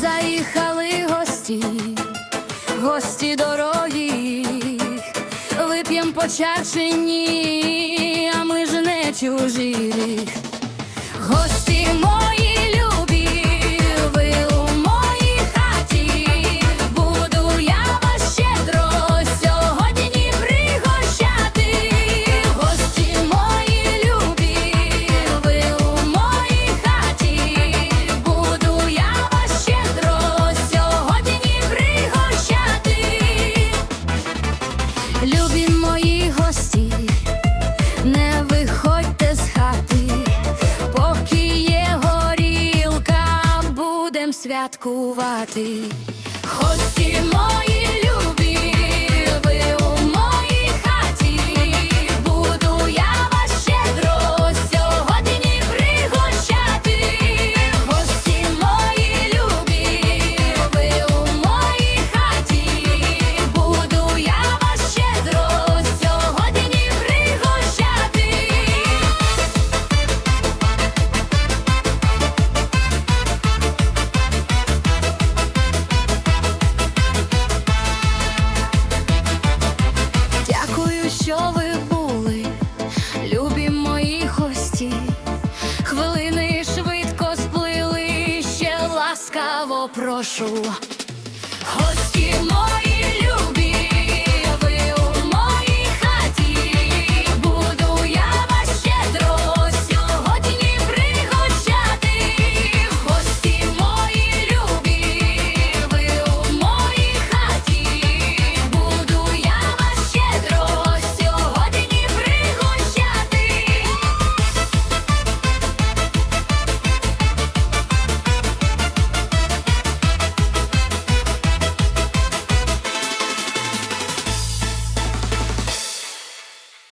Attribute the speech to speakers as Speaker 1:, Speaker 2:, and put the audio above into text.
Speaker 1: Заїхали гості, гості дорогі, вип'єм по а ми ж не чужі. святкувати. попрошу.